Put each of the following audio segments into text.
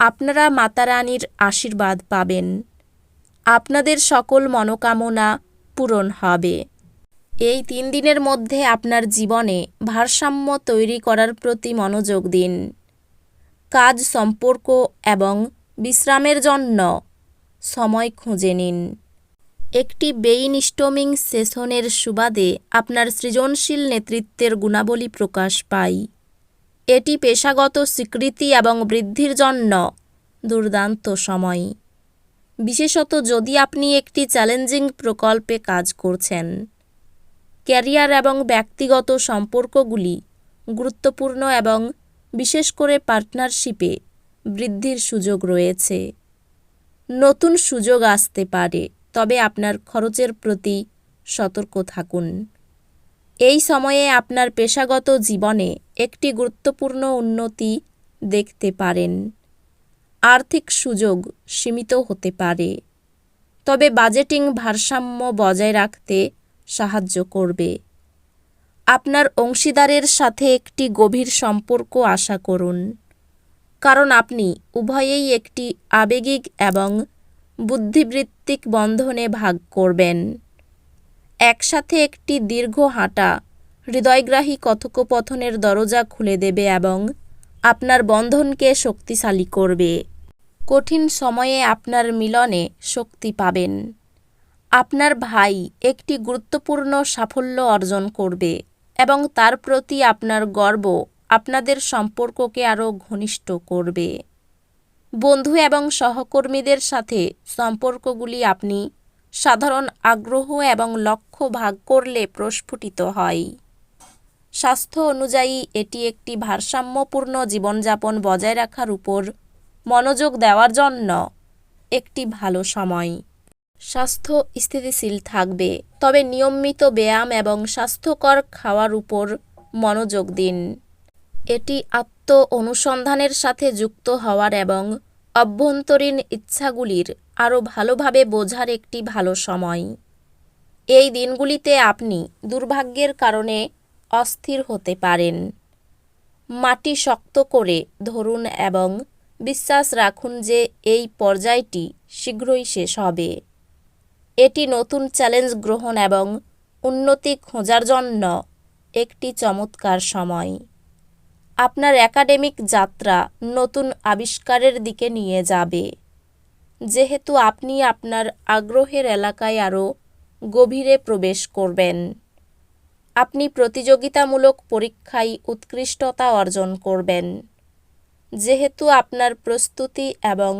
আপনারা মাতা রানীর আশীর্বাদ পাবেন। আপনাদের সকল মনোকামনা পূরণ হবে। এই তিন দিনের মধ্যে আপনার জীবনে ভারসাম্য তৈরি করার প্রতি মনোযোগ দিন। কাজ সম্পর্ক এবং বিশ্রামের জন্য সময় খুঁজে নিন। একটি বেইনস্টমিং সেশনের সুবাদে আপনার সৃজনশীল নেতৃত্বের গুণাবলী প্রকাশ পায় এটি পেশাগত স্বীকৃতি এবং বৃদ্ধির জন্য দুর্দান্ত সময়। বিশেষত যদি আপনি একটি চ্যালেঞ্জিং প্রকল্পে কাজ করছেন, ক্যারিয়ার এবং ব্যক্তিগত সম্পর্কগুলি গুরুত্বপূর্ণ এবং বিশেষ করে পার্টনারশিপে বৃদ্ধির সুযোগ রয়েছে। নতুন সুযোগ আসতে পারে, তবে আপনার খরচের প্রতি সতর্ক থাকুন। এই সময়ে আপনার পেশাগত জীবনে একটি গুরুত্বপূর্ণ উন্নতি দেখতে পারেন। আর্থিক সুযোগ সীমিত হতে পারে। তবে বাজেটিং ভারসাম্য বজায় রাখতে সাহায্য করবে। আপনার অংশীদারের সাথে একটি গভীর সম্পর্ক আশা করুন। কারণ আপনি উভয়েই একটি আবেগিক এবং বুদ্ধিবৃত্তিক বন্ধনে ভাগ করবেন। একসাথে একটি দীর্ঘ হাঁটা। হৃদয়গ্রাহী কথোপকথনের দরজা খুলে দেবে এবং আপনার বন্ধনকে শক্তিশালী করবে। কঠিন সময়ে আপনার মিলনে শক্তি পাবেন। আপনার ভাই একটি গুরুত্বপূর্ণ সাফল্য অর্জন করবে এবং তার প্রতি আপনার গর্ব আপনাদের সম্পর্ককে আরও ঘনিষ্ঠ করবে। বন্ধু এবং সহকর্মীদের সাথে সম্পর্কগুলি আপনি সাধারণ আগ্রহ এবং লক্ষ্য ভাগ করলে প্রস্ফুটিত হয়। স্বাস্থ্য অনুযায়ী এটি একটি ভারসাম্যপূর্ণ জীবনযাপন বজায় রাখার উপর মনোযোগ দেওয়ার জন্য একটি ভালো সময়। স্বাস্থ্য স্থিতিশীল থাকবে, তবে নিয়মিত ব্যায়াম এবং স্বাস্থ্যকর খাওয়ার উপর মনোযোগ দিন। এটি আত্ম অনুসন্ধানের সাথে যুক্ত হওয়ার এবং অভ্যন্তরীণ ইচ্ছাগুলির আরও ভালোভাবে বোঝার একটি ভালো সময়। এই দিনগুলিতে আপনি দুর্ভাগ্যের কারণে অস্থির হতে পারেন। মাটি শক্ত করে ধরুন এবং বিশ্বাস রাখুন যে এই পর্যায়টি শীঘ্রই শেষ হবে। এটি নতুন চ্যালেঞ্জ গ্রহণ এবং উন্নতি খোঁজার জন্য একটি চমৎকার সময়। আপনার একাডেমিক যাত্রা নতুন আবিষ্কারের দিকে নিয়ে যাবে। যেহেতু আপনি আপনার আগ্রহের এলাকায় আরও গভীরে প্রবেশ করবেন। আপনি প্রতিযোগিতামূলক পরীক্ষায় উৎকৃষ্টতা অর্জন করবেন। যেহেতু আপনার প্রস্তুতি এবং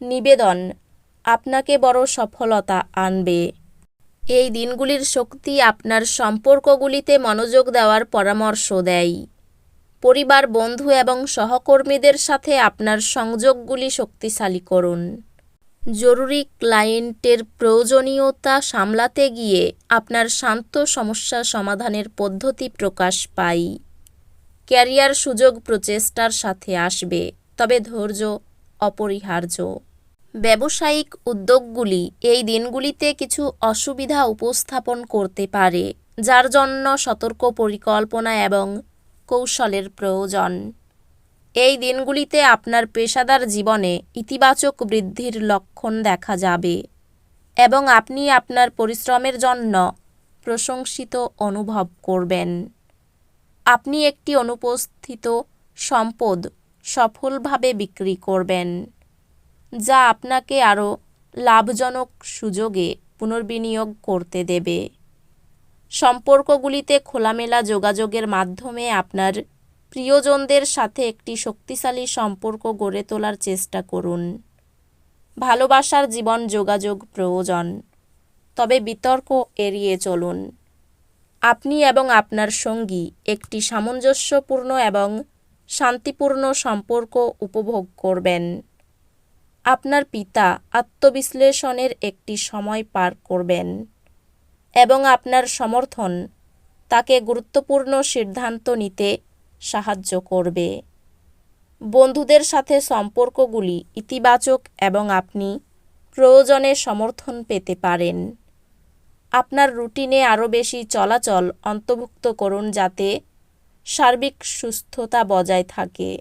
নিবেদন আপনাকে বড় সফলতা আনবে। এই দিনগুলির শক্তি আপনার সম্পর্কগুলিতে মনোযোগ দেওয়ার পরামর্শ দেয়। পরিবার, বন্ধু এবং সহকর্মীদের সাথে আপনার সংযোগগুলি শক্তিশালী করুন। জরুরি ক্লায়েন্টের প্রয়োজনীয়তা সামলাতে গিয়ে আপনার শান্ত সমস্যা সমাধানের পদ্ধতি প্রকাশ পাই। ক্যারিয়ার সুযোগ প্রচেষ্টার সাথে আসবে, তবে ধৈর্য অপরিহার্য। ব্যবসায়িক উদ্যোগগুলি এই দিনগুলিতে কিছু অসুবিধা উপস্থাপন করতে পারে, যার জন্য সতর্ক পরিকল্পনা এবং কৌশলের প্রয়োজন। এই দিনগুলিতে আপনার পেশাদার জীবনে ইতিবাচক বৃদ্ধির লক্ষণ দেখা যাবে এবং আপনি আপনার পরিশ্রমের জন্য প্রশংসিত অনুভব করবেন। আপনি একটি অনুপস্থিত সম্পদ সফলভাবে বিক্রি করবেন, যা আপনাকে আরও লাভজনক সুযোগে পুনর্বিনিয়োগ করতে দেবে। সম্পর্কগুলিতে খোলামেলা যোগাযোগের মাধ্যমে আপনার প্রিয়জনদের সাথে একটি শক্তিশালী সম্পর্ক গড়ে তোলার চেষ্টা করুন। ভালোবাসার জীবন যোগাযোগ প্রয়োজন, তবে বিতর্ক এড়িয়ে চলুন। আপনি এবং আপনার সঙ্গী একটি সামঞ্জস্যপূর্ণ এবং শান্তিপূর্ণ সম্পর্ক উপভোগ করবেন। আপনার পিতা আত্মবিশ্লেষণের একটি সময় পার করবেন। এবং আপনার সমর্থন তাকে গুরুত্বপূর্ণ সিদ্ধান্ত নিতে সাহায্য করবে। বন্ধুদের সাথে সম্পর্কগুলি ইতিবাচক এবং আপনি প্রয়োজনে সমর্থন পেতে পারেন। আপনার রুটিনে আরও বেশি চলাচল অন্তর্ভুক্ত করুন যাতে সার্বিক সুস্থতা বজায় থাকে।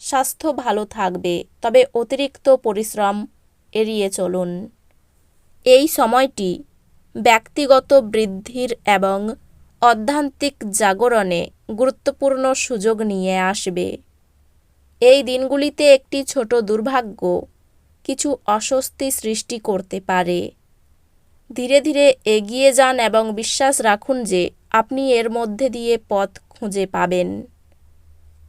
স্বাস্থ্য ভালো থাকবে, তবে অতিরিক্ত পরিশ্রম এড়িয়ে চলুন। এই সময়টি ব্যক্তিগত বৃদ্ধির এবং অধ্যান্তিক জাগরণে গুরুত্বপূর্ণ সুযোগ নিয়ে আসবে। এই দিনগুলিতে একটি ছোট দুর্ভাগ্য, কিছু অস্বস্তি সৃষ্টি করতে পারে। ধীরে ধীরে এগিয়ে যান এবং বিশ্বাস রাখুন যে আপনি এর মধ্যে দিয়ে পথ খুঁজে পাবেন।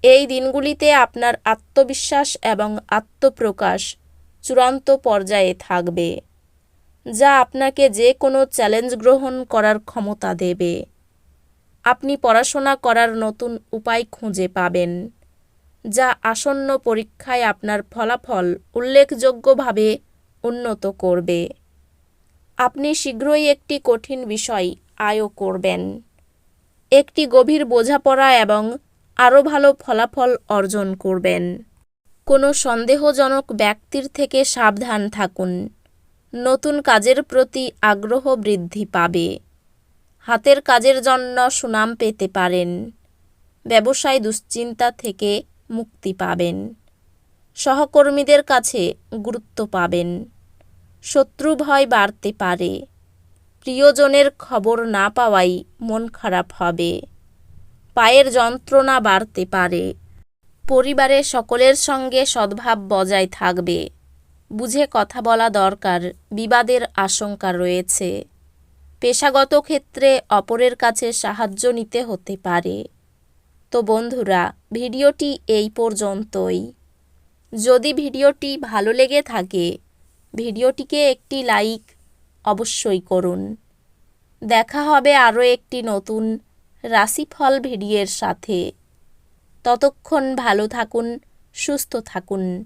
এই দিনগুলিতে আপনার আত্মবিশ্বাস এবং আত্মপ্রকাশ চূড়ান্ত পর্যায়ে থাকবে। যা আপনাকে যে কোনো চ্যালেঞ্জ গ্রহণ করার ক্ষমতা দেবে। আপনি পড়াশোনা করার নতুন উপায় খুঁজে পাবেন, যা আসন্ন পরীক্ষায় আপনার ফলাফল উল্লেখযোগ্যভাবে উন্নত করবে। আপনি শীঘ্রই একটি কঠিন বিষয় আয়ও করবেন। একটি গভীর বোঝাপড়া এবং আরও ভালো ফলাফল অর্জন করবেন। কোনো সন্দেহজনক ব্যক্তির থেকে সাবধান থাকুন। নতুন কাজের প্রতি আগ্রহ বৃদ্ধি পাবে। হাতের কাজের জন্য সুনাম পেতে পারেন। ব্যবসায় দুশ্চিন্তা থেকে মুক্তি পাবেন। সহকর্মীদের কাছে গুরুত্ব পাবেন। শত্রু ভয় বাড়তে পারে। প্রিয়জনের খবর না পাওয়াই মন খারাপ হবে। পায়ের যন্ত্রণা বাড়তে পারে। পরিবারে সকলের সঙ্গে সদ্ভাব বজায় থাকবে। বুঝে কথা বলা দরকার, বিবাদের আশঙ্কা রয়েছে। পেশাগত ক্ষেত্রে অপরের কাছে সাহায্য নিতে হতে পারে। তো বন্ধুরা, ভিডিওটি এই পর্যন্তই। যদি ভিডিওটি ভালো লেগে থাকে, ভিডিওটিকে একটি লাইক অবশ্যই করুন। দেখা হবে আরও একটি নতুন রাশিফল ভিডিওর সাথে। ততক্ষণ ভালো থাকুন, সুস্থ থাকুন।